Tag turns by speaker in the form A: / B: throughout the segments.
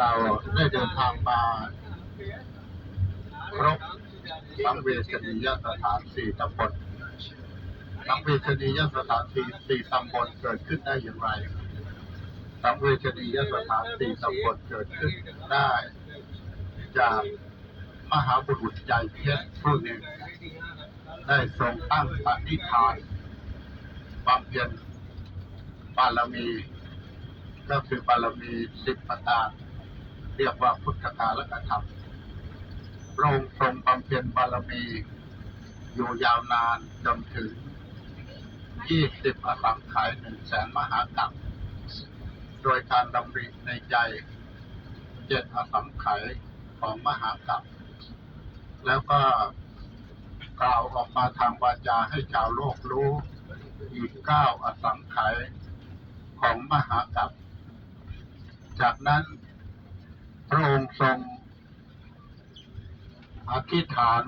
A: เราได้เดินทางมาครบสังเวชนียสถานสี่ตำบลสังเวชนียสถานสี่สี่ตำบลเกิดขึ้นได้อย่างไรสังเวชนียสถานสี่ตำบลเกิดขึ้นได้ จากมหาบุรุษใจเพชรผู้หนึ่งได้ทรงตั้งปณิธานบำเพ็ญบารมี ก็คือบารมีสิบประการ เรียกว่าพุทธกาลกธรรมพระองค์ทรงบำเพ็ญบารมี อยู่ยาวนานจนถึงยี่สิบอสังขายหนึ่งแสนมหากรัมโดยการดำริในใจเจ็ดอสังขายของมหากรัมแล้วก็กล่าวออกมาทางวาจาให้ชาวโลกรู้อีกเก้าอสังขายของมหากรัมจากนั้น พระองค์ทรงอธิษฐาน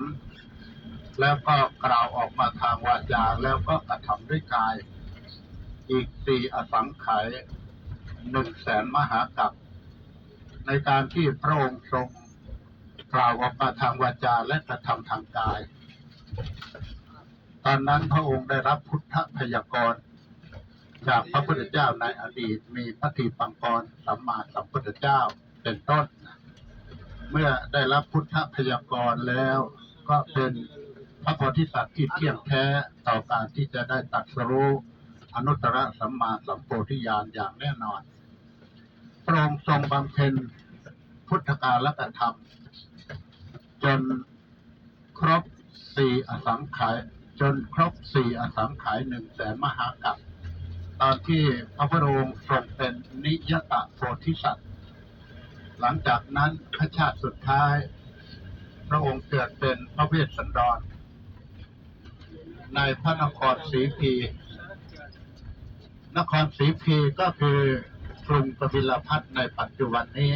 A: แล้วก็กล่าวออกมาทางวาจาแล้วก็กระทำด้วยกาย อีกสี่อสังขายหนึ่งแสนมหากรัมในการที่พระองค์ทรงกล่าวออกมาทางวาจาและกระทำทางกาย ตอนนั้นพระองค์ได้รับพุทธพยากรณ์จากพระพุทธเจ้าในอดีตมีพระทีปังกรสัมมาสัมพุทธเจ้า เป็นต้น เมื่อได้รับพุทธพยากรณ์แล้ว ก็เป็นพระโพธิสัตว์ที่เที่ยงแท้ต่อการที่จะได้ตัดสรู้อนุตตรสัมมาสัมโพธิญาณอย่างแน่นอนพระองค์ทรงบำเพ็ญพุทธกาลกธรรม จนครบสี่อสังขายจนครบสี่อสังขายหนึ่งแสนมหากรัมตอนที่พระพุทธองค์ทรงเป็นนิยตะโพธิสัตว์ หลังจากนั้นพระชาติสุดท้าย พระองค์เกิดเป็นพระเวสสันดร ในพระนครศรีพี นครศรีพีก็คือกรุงกบิลพัทในปัจจุบันนี้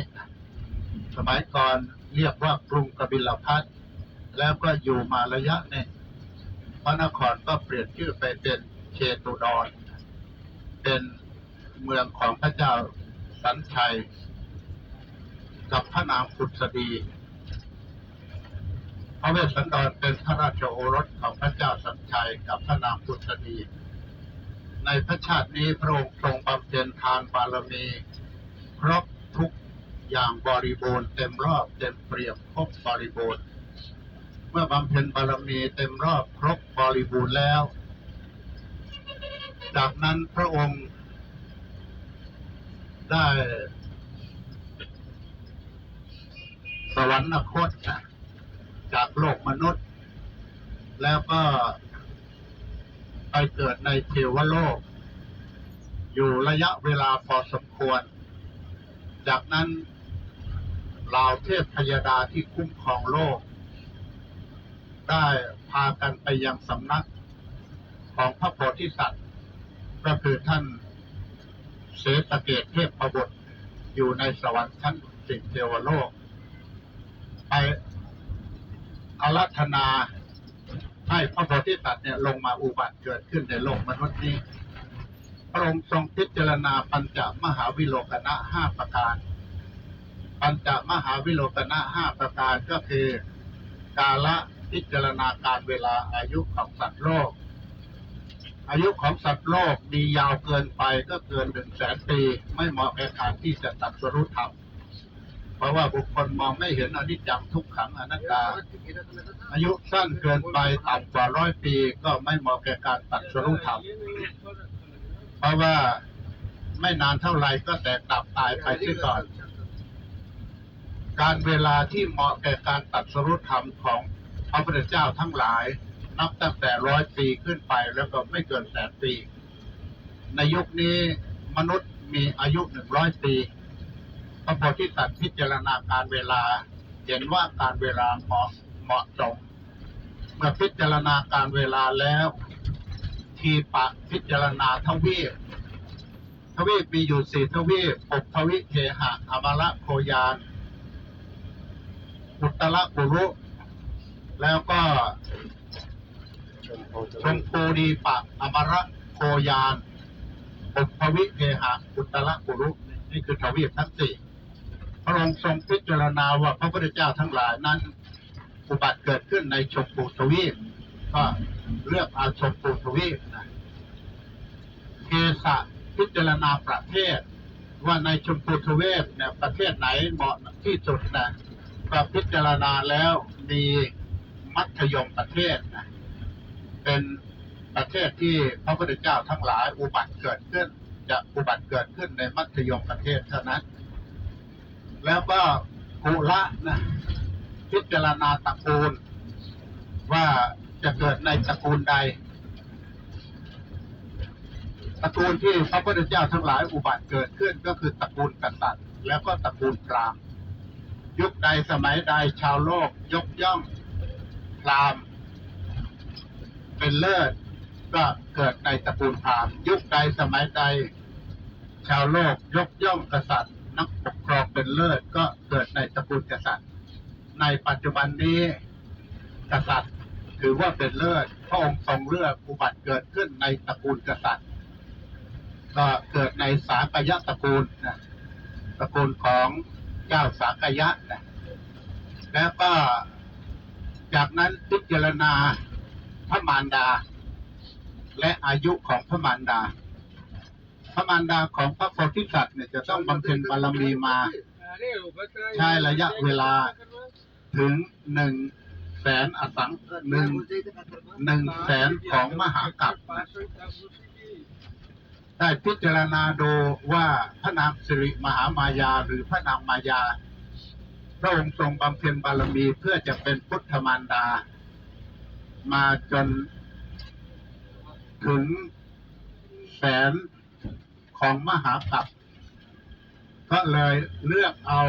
A: สมัยก่อนเรียกว่ากรุงกบิลพัทแล้วก็อยู่มาระยะหนึ่งพระนครก็เปลี่ยนชื่อไปเป็นเชตุดร เป็นเมืองของพระเจ้าสันชัย กับพระนางพุทธดีพระเวสสันดรเป็นพระราชโอรสของพระเจ้าสันชัยกับพระนางพุทธดี ในพระชาตินี้พระองค์ทรงบำเพ็ญทานบารมีครบทุกอย่างบริบูรณ์เต็มรอบเต็มเปรียบครบบริบูรณ์ เมื่อบำเพ็ญบารมีเต็มรอบครบบริบูรณ์แล้ว จากนั้นพระองค์ได้ สวรรคตนะจากโลกมนุษย์ แล้วก็ไปเกิดในเทวโลก อยู่ระยะเวลาพอสมควร จากนั้นเหล่าเทพพยดาที่คุ้มครองโลก ได้พากันไปยังสำนักของพระโพธิสัตว์ ก็คือท่านเสตเกตเทพประบุตรอยู่ในสวรรค์ชั้นสิบเทวโลก ไปอารัธนาให้พระโพธิสัตว์เนี่ยลงมาอุบัติเกิดขึ้นในโลกมนุษย์นี้ พระองค์ทรงพิจารณาปัญจมหาวิโลกนะห้าประการ ปัญจมหาวิโลกนะห้าประการก็คือกาละพิจารณาการเวลาอายุของสัตว์โลก อายุของสัตว์โลกมียาวเกินไปก็เกินหนึ่งแสนปี ไม่เหมาะแก่การที่จะตัดสรุธรรม เพราะว่าบุคคลมองไม่เห็นอนิจจังทุกขังอนัตตา อายุสั้นเกินไปต่ำกว่าร้อยปีก็ไม่เหมาะแก่การตัดสรุธรรม เพราะว่าไม่นานเท่าไหร่ก็แตกดับตายไปเสียก่อน การเวลาที่เหมาะแก่การตัดสรุธรรมของพระพุทธเจ้าทั้งหลาย นับตั้งแต่ร้อยปีขึ้นไปแล้วก็ไม่เกินแสนปี ในยุคนี้มนุษย์มีอายุหนึ่งร้อยปี พระโพธิสัตว์พิจารณาการเวลา เห็นว่าการเวลาเหมาะเหมาะสมเมื่อพิจารณาการเวลาแล้ว ทีปะพิจารณาทวีปทวีปมีอยู่สี่ทวีปปกทวิเทหะอมระโคยาน อุตตรกุรุ แล้วก็ชมพูดีปะอมระโคยานปกทวิเทหะอุตตรกุรุ นี่คือทวีปทั้งสี่ พระองค์ทรงพิจารณาว่าพระพุทธเจ้าทั้งหลายนั้นอุบัติเกิดขึ้นในชมพูทวีปก็เลือกเอาชมพูทวีปนะเกสะพิจารณาประเทศ ว่าในชมพูทวีปเนี่ยประเทศไหนเหมาะที่สุดนะก็พิจารณาแล้วมีมัธยมประเทศนะเป็นประเทศที่พระพุทธเจ้าทั้งหลายอุบัติเกิดขึ้น จะอุบัติเกิดขึ้นในมัธยมประเทศเท่านั้น แล้วก็กุละนะพิจารณาตระกูล ว่าจะเกิดในตระกูลใดตระกูลที่พระพุทธเจ้าทั้งหลายอุบัติเกิดขึ้นก็คือตระกูลกษัตริย์ แล้วก็ตระกูลพราหมณ์ยุคใดสมัยใดชาวโลกยกย่องพราหมณ์เป็นเลิศก็เกิดในตระกูลพราหมณ์ยุคใดสมัยใด ชาวโลกยกย่องกษัตริย์นักปก ครองเป็นเลิศก็เกิดในตระกูลกษัตริย์ ในปัจจุบันนี้กษัตริย์ถือว่าเป็นเลิศพระองค์ทรงเลือกอุบัติเกิดขึ้นในตระกูลกษัตริย์ ก็เกิดในสากยะตระกูลนะตระกูลของเจ้าสากยะนะแล้วก็จากนั้นพิจารณาพระมารดา และอายุของพระมารดา ระมารดาของพระโพธิสัตว์เนี่ยจะต้องบำเพ็ญบารมีมา ใช้ระยะเวลาถึงหนึ่งแสนอสังหนึ่งหนึ่งแสนของมหากรัปนะได้พิจารณาดูว่าพระนางสิริมหามายาหรือพระนางมายา พระองค์ทรงบำเพ็ญบารมีเพื่อจะเป็นพุทธมารดา มาจนถึงแสน ของมหากรัปก็เลยเลือกเอา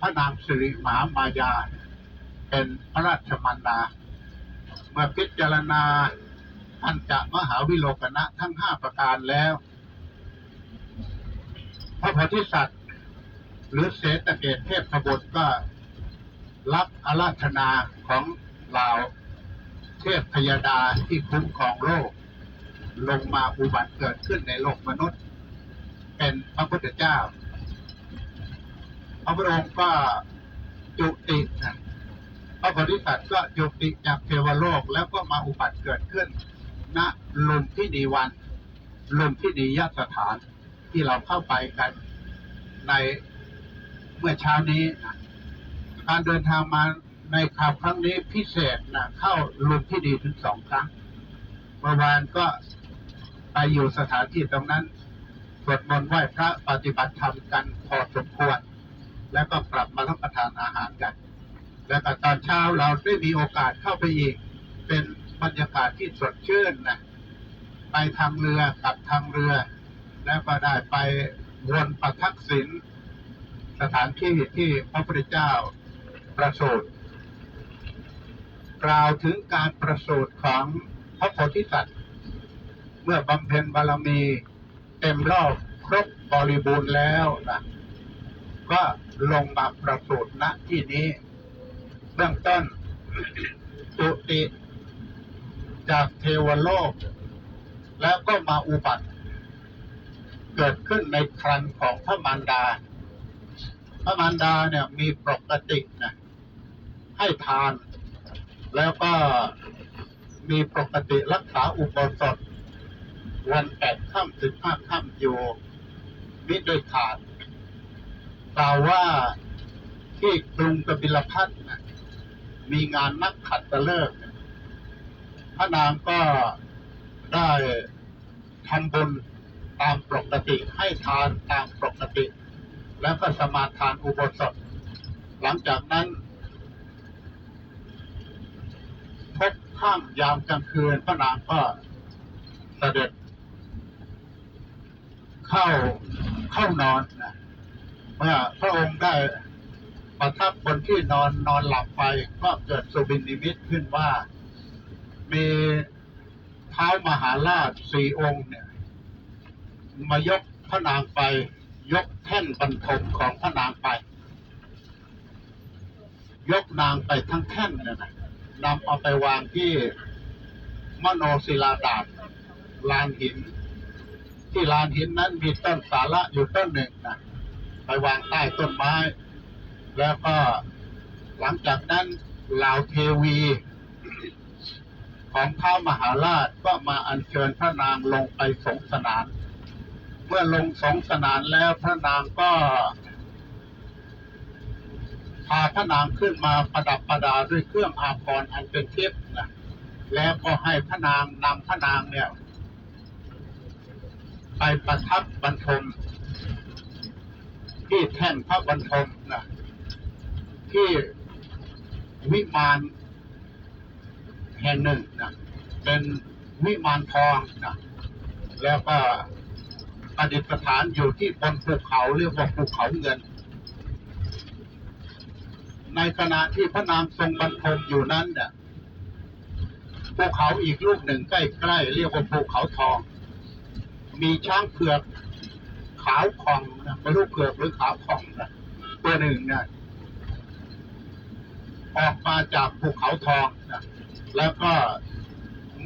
A: พระนางสิริมหามายา เป็นพระราชมารดา เมื่อพิจารณาอันจะมหาวิโลกนะทั้งห้าประการแล้ว พระโพธิสัตว์ หรือเศรษฐเกตเทพบุตรก็รับอาราธนาของเหล่าเทพพยดาที่คุ้มครองโลก ลงมาอุบัติเกิดขึ้นในโลกมนุษย์ เป็นพระพุทธเจ้า พระพุทธองค์ก็จุตินะพระโพธิสัตว์ก็จุติจากเทวโลกแล้วก็มาอุบัติเกิดขึ้นณลุมพินีวันลุมพินียสถานที่เราเข้าไปกันในเมื่อเช้านี้นะการเดินทางมาในข่าวครั้งนี้พิเศษนะเข้าลุมพินีถึงสองครั้งเมื่อวานก็ไปอยู่สถานที่ตรงนั้น สวดมนต์ไหว้พระปฏิบัติธรรมกันพอสมควร แล้วก็กลับมารับประทานอาหารกัน แล้วก็ตอนเช้าเราได้มีโอกาสเข้าไปอีก เป็นบรรยากาศที่สดชื่นนะไปทางเรือกลับทางเรือ แล้วก็ได้ไปวนประทักษิณสถานที่ที่พระพุทธเจ้าประสูติกล่าวถึงการประสูติของพระโพธิสัตว์ เมื่อบำเพ็ญบารมี เต็มรอบครบบริบูรณ์แล้วนะก็ลงมาประสูติณที่นี้เบื้องต้นจุติจากเทวโลก แล้วก็มาอุบัติ เกิดขึ้นในครันของพระมารดา พระมารดาเนี่ยมีปกตินะให้ทาน แล้วก็มีปกติรักษาอุโบสถ วันแปดค่ำถึงห้าค่ำอยู่มิโดยขาดกล่าวว่าที่กรุงกบิลพัทนะมีงานนักขัดตะเลิกพระนางก็ได้ทำบุญตามปกติให้ทานตามปกติ แล้วก็สมาทานอุโบสถ หลังจากนั้นพบข้ามยามกลางคืนพระนางก็เสด็จ เข้าเข้านอนนะเมื่อพระองค์ได้ประทับบนที่นอนนอนหลับไปก็เกิดสุบินนิมิตขึ้นว่า มีเท้ามหาราชสี่องค์เนี่ย มายกพระนางไป ยกแท่นบรรทมของพระนางไป ยกนางไปทั้งแท่นเนี่ยนะนำเอาไปวางที่มโนศิลาดาลานหิน ที่ลานหินนั้นมีต้นสาระอยู่ต้นหนึ่งนะไปวางใต้ต้นไม้ แล้วก็หลังจากนั้นเหล่าเทวี ของเท้ามหาราชก็มาอัญเชิญพระนางลงไปสงสนาน เมื่อลงสงสนานแล้วพระนางก็ พาพระนางขึ้นมาประดับประดาด้วยเครื่องอาภรณ์อันเป็นทิพย์นะแล้วก็ให้พระนางนำพระนางเนี่ย ประทับบรรทมที่แท่นพระบรรทมนะที่วิมานแห่งหนึ่งนะเป็นวิมานทองนะแล้วก็ประดิษฐานอยู่ที่บนภูเขาเรียกว่าภูเขาเงิน ในขณะที่พระนางทรงบรรทมอยู่นั้นเนี่ยภูเขาอีกลูกหนึ่งใกล้ๆเรียกว่าภูเขาทอง มีช้างเผือกขาวผ่องนะไม่รู้เผือกหรือขาวผ่องนะตัวหนึ่งเนี่ยออกมาจากภูเขาทองนะแล้วก็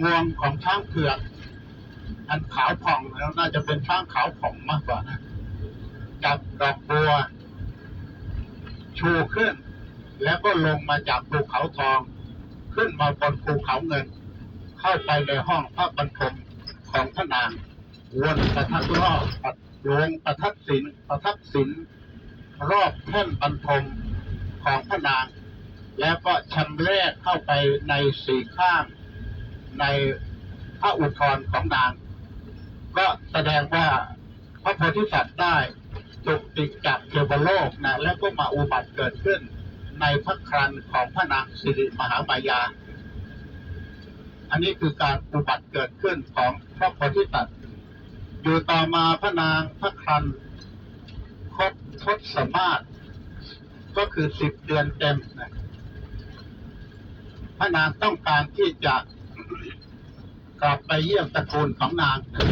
A: งวงของช้างเผือกอันขาวผ่องแล้วน่าจะเป็นช้างขาวผ่องมากกว่านะจับดอกบัวชูขึ้น แล้วก็ลงมาจากภูเขาทอง ขึ้นมาบนภูเขาเงิน เข้าไปในห้องพระบรรทมของพระนาง วนประทัดรอบปัดวงประทัดศิลประทัดศิลรอบแท่นบรรทมของพระนาง แล้วก็ชำแรกเข้าไปในสี่ข้างในพระอุทธรของนาง ก็แสดงว่าพระโพธิสัตว์ได้จุติจากเทวโลกนะแล้วก็มาอุบัติเกิดขึ้นในพระครันของพระนางสิริมหามายา อันนี้คือการอุบัติเกิดขึ้นของพระโพธิสัตว์ อยู่ต่อมาพระนางพระครันครบทศมาศก็คือสิบเดือนเต็มนะพระนางต้องการที่จะกลับไปเยี่ยมตระกูลของนางนะ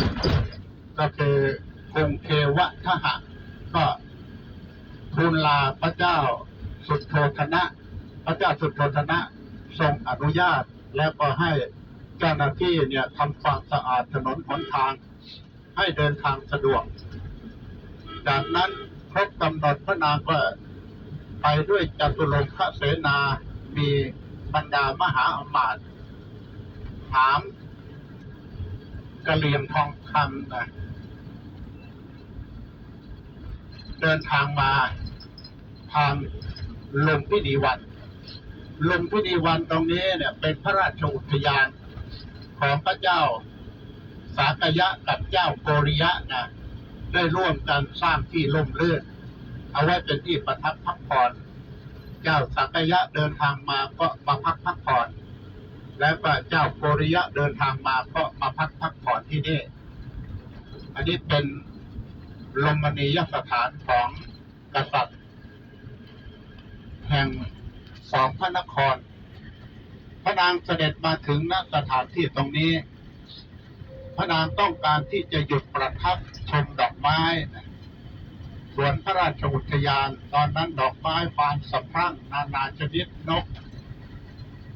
A: ก็คือกรุงเทวทหะก็ทูลลาพระเจ้าสุดโทธนะ พระเจ้าสุดโทธนะทรงอนุญาตแล้วก็ให้เจ้าหน้าที่เนี่ยทำความสะอาดถนนหนทาง ให้เดินทางสะดวก จากนั้นครบกำหนดพระนางก็ไปด้วยจตุรงคเสนา มีบรรดามหาอมาตย์ถามกระเหลี่ยงทองคำนะเดินทางมาทางลมพินีวันลมพินีวันตรงนี้เนี่ยเป็นพระราชอุทยานของพระเจ้า สากยะกับเจ้าโกริยะนะได้ร่วมกันสร้างที่ล่มลื่นเอาไว้เป็นที่ประทับพักผ่อนเจ้าสากยะเดินทางมาก็มาพักพักผ่อน แล้วก็เจ้าโกริยะเดินทางมาก็มาพักพักผ่อนที่นี่ อันนี้เป็นลมณียสถานของกษัตริย์ แห่งสองพระนคร พระนางเสด็จมาถึงณสถานที่ตรงนี้ พระนางต้องการที่จะหยุดประทับชมดอกไม้นะส่วนพระราชอุทยาน ตอนนั้นดอกไม้ฟานสะพรั่งนานาชนิดนก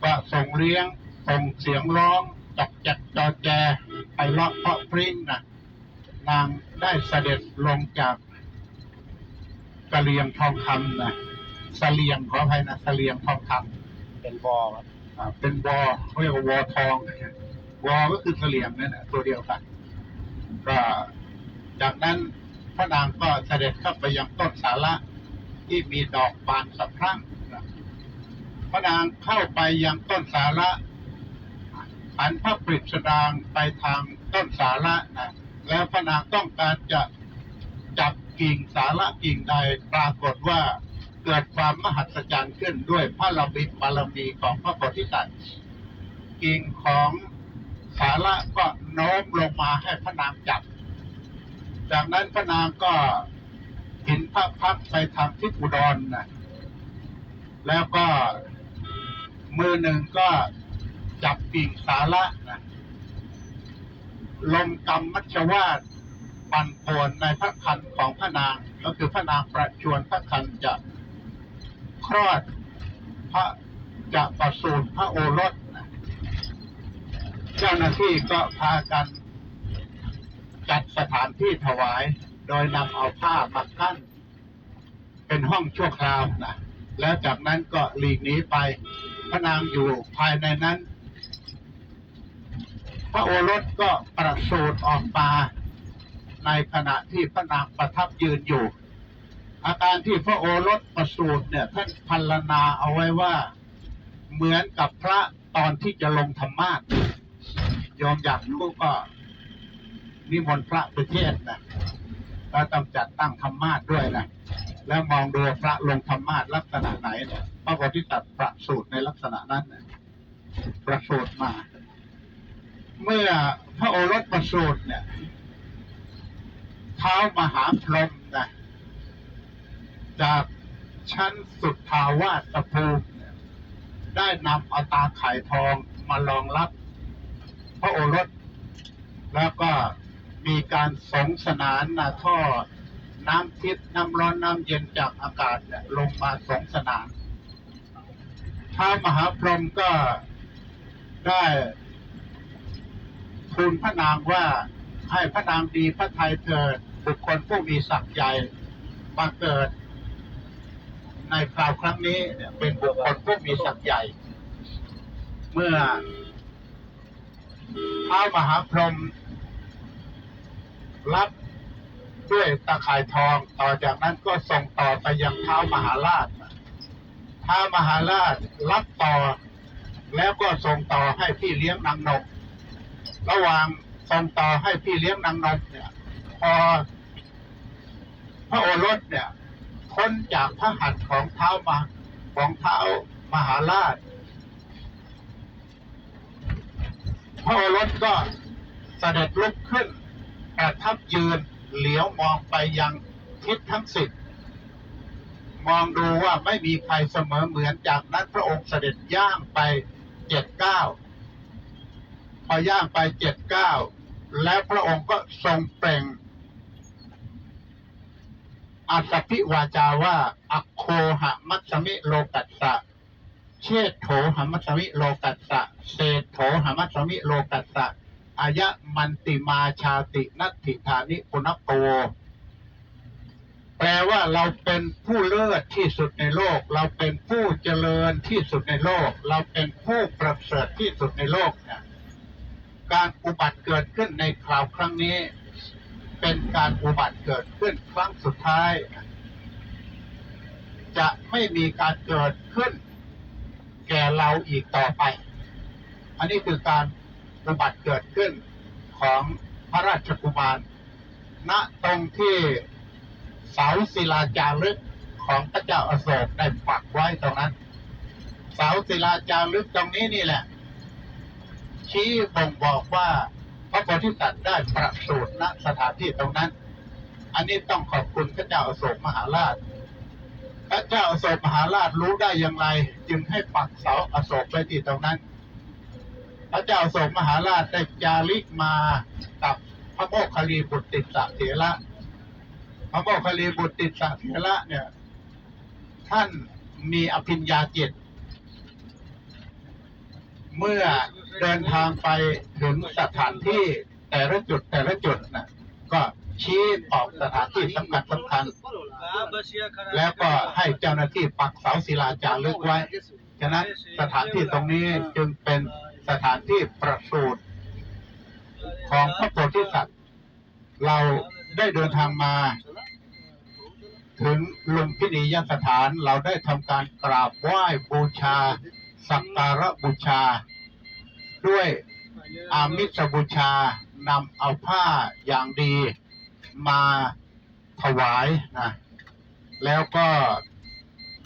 A: ก็ส่งเลี้ยงส่งเสียงร้องจักจักจอแจไปเลาะเพาะพริ้งนะนางได้เสด็จลงจากกะเหลียงทองคำนะเสลียงขออภัยนะเสลียงทองคำ
B: เป็นบอครับ
A: อ่าเป็นวอเขาเรียกว่าวอทอง วอก็คือเสลี่ยงนั่นแหละตัวเดียวกัน ก็จากนั้นพระนางก็เสด็จเข้าไปยังต้นสาระที่มีดอกบานสะพรั่งพระนางเข้าไปยังต้นสาระหันพระปริศดางไปทางต้นสาระนะแล้วพระนางต้องการจะจับกิ่งสาระกิ่งใดปรากฏว่าเกิดความมหัศจรรย์ขึ้นด้วยพระลบิบารมีของพระโพธิสัตว์กิ่งของ สาระก็โน้มลงมาให้พระนางจับ จากนั้นพระนางก็เห็นพระพักไปทางทิศอุดรนะแล้วก็มือหนึ่งก็จับกิ่งสาระนะลงกรรมมัชวาดปันโวนในพระคันของพระนาง ก็คือพระนางประชวนพระคันจะคลอดพระจะประสูติพระโอรส เจ้าหน้าที่ก็พากันจัดสถานที่ถวาย โดยนำเอาผ้ามากั้นเป็นห้องชั่วคราวนะแล้วจากนั้นก็หลีกหนีไป พระนางอยู่ภายในนั้น พระโอรสก็ประสูติออกมาในขณะที่พระนางประทับยืนอยู่ อาการที่พระโอรสประสูติเนี่ยท่านพันลนาเอาไว้ว่าเหมือนกับพระตอนที่จะลงธรรมาส น์โยมอยากรู้ก็นิมนต์พระไปเทศนะแล้วต้องจัดตั้งธรรมาสด้วยนะแล้วมองดูพระลงธรรมาสลักษณะไหนเนี่ยพระโพธิสัตว์ประสูติในลักษณะนั้นนะประสูติมา เมื่อพระโอรสประสูติเนี่ยเท้ามหาพรหมนะจากชั้นสุดทาวาสภูมิได้นำเอาตาไข่ทองมารองรับ พระโอรส แล้วก็มีการสงสนานนะท่อน้ำทิพน้ำร้อนน้ำเย็นจากอากาศลงมาสงสนานท้ามหาพรหมก็ได้ทูลพระนางว่าให้พระนางดีพระไทยเถิดบุคคลผู้มีศักดิ์ใหญ่มาเกิด ในคราวครั้งนี้เนี่ยเป็นบุคคลผู้มีศักดิ์ใหญ่ เมื่อ ท้าวมหาพรหมรับด้วยตะข่ายทองต่อจากนั้นก็ส่งต่อไปยังเท้ามหาราชท้าวมหาราชรับต่อ แล้วก็ส่งต่อให้พี่เลี้ยงนางนก ระหว่างส่งต่อให้พี่เลี้ยงนางนกเนี่ย พอพระโอรสเนี่ยพ้นจากพระหัตถ์ของเท้ามาของเท้ามหาราช พ ระโอรสก็เสด็จลุกขึ้นประทับยืนเหลียวมองไปยังทิศทั้งสิบมองดูว่าไม่มีใครเสมอเหมือนจากนั้นพระองค์เสด็จย่างไปเจ็ดเก้าพอย่างไปเจ็ดเก้าแล้วพระองค์ก็ทรงเปล่งอัตพิวาจาว่า อัคโคหะมัสมิโลกัสสะ เชษโถหมัสสมิโลกัสสะเศษโถหมัสสมิโลกัสสะอายะมันติมาชาตินัตถิธานิปุณโตแปลว่าเราเป็นผู้เลิศที่สุดในโลก เราเป็นผู้เจริญที่สุดในโลก เราเป็นผู้ประเสริฐที่สุดในโลกเนี่ยการอุบัติเกิดขึ้นในคราวครั้งนี้ เป็นการอุบัติเกิดขึ้นครั้งสุดท้าย จะไม่มีการเกิดขึ้น แก่เราอีกต่อไป อันนี้คือการอุบัติเกิดขึ้นของพระราชกุมาร ณ ตรงที่เสาศิลาจารึกของพระเจ้าอโศกได้ปักไว้ตรงนั้น เสาศิลาจารึกตรงนี้นี่แหละ ชี้บ่งบอกว่าพระโพธิสัตว์ได้ประสูติณสถานที่ตรงนั้น อันนี้ต้องขอบคุณพระเจ้าอโศกมหาราช พระเจ้าอโศกมหาราชรู้ได้อย่างไร จึงให้ปักเสาอโศกไว้ที่ตรงนั้น พระเจ้าอโศกมหาราชได้จาริกมากับพระโมคคัลลีบุตรติสสะเถระพระโมคคัลลีบุตรติสสะเถระเนี่ย ท่านมีอภิญญาจิตเมื่อเดินทางไปถึงสถานที่แต่ละจุดแต่ละจุดนะ ชี้ออกสถานที่สำคัญสำคัญ แล้วก็ให้เจ้าหน้าที่ปักเสาศิลาจารึกไว้ ฉะนั้นสถานที่ตรงนี้จึงเป็นสถานที่ประสูติของพระโพธิสัตว์ เราได้เดินทางมา ถึงลุมพินียสถานเราได้ทำการกราบไหว้บูชา สักการะบูชา ด้วยอามิสบูชานำเอาผ้าอย่างดี มาถวายนะแล้วก็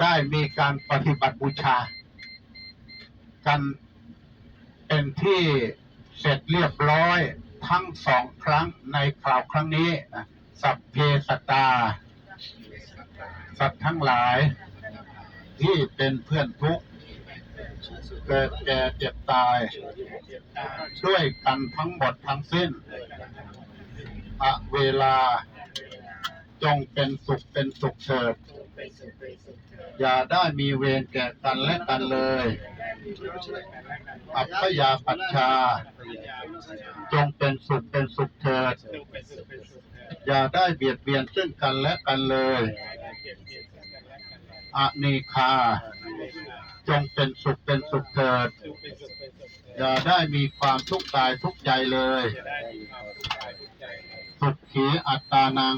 A: ได้มีการปฏิบัติบูชา กันเป็นที่เสร็จเรียบร้อยทั้งสองครั้งในคราวครั้งนี้นะสัพเพสตา สัตว์ทั้งหลายที่เป็นเพื่อนทุกข์เกิดแก่เจ็บตาย ด้วยกันทั้งหมดทั้งสิ้น อะเวลา จงเป็นสุขเป็นสุขเถิด อย่าได้มีเวรแก่กันและกันเลย อัพยาปัชชา จงเป็นสุขเป็นสุขเถิด อย่าได้เบียดเบียนซึ่งกันและกันเลยอเนคา จงเป็นสุขเป็นสุขเถิด อย่าได้มีความทุกข์กายทุกข์ใจเลย สุขขีอัตตานัง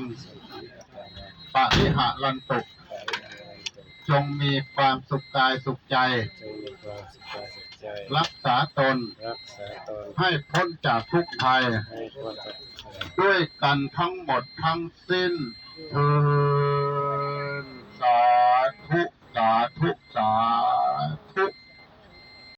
A: ปะริหะลันตุจงมีความสุขกายสุขใจ
B: งมีความสุขกายสุขใจ รักษาตน
A: ให้พ้นจากทุกภัย
B: ให้พ้นจากภัย
A: ด้วยกันทั้งหมดทั้งสิ้นเทินสาธุ สาธุ สา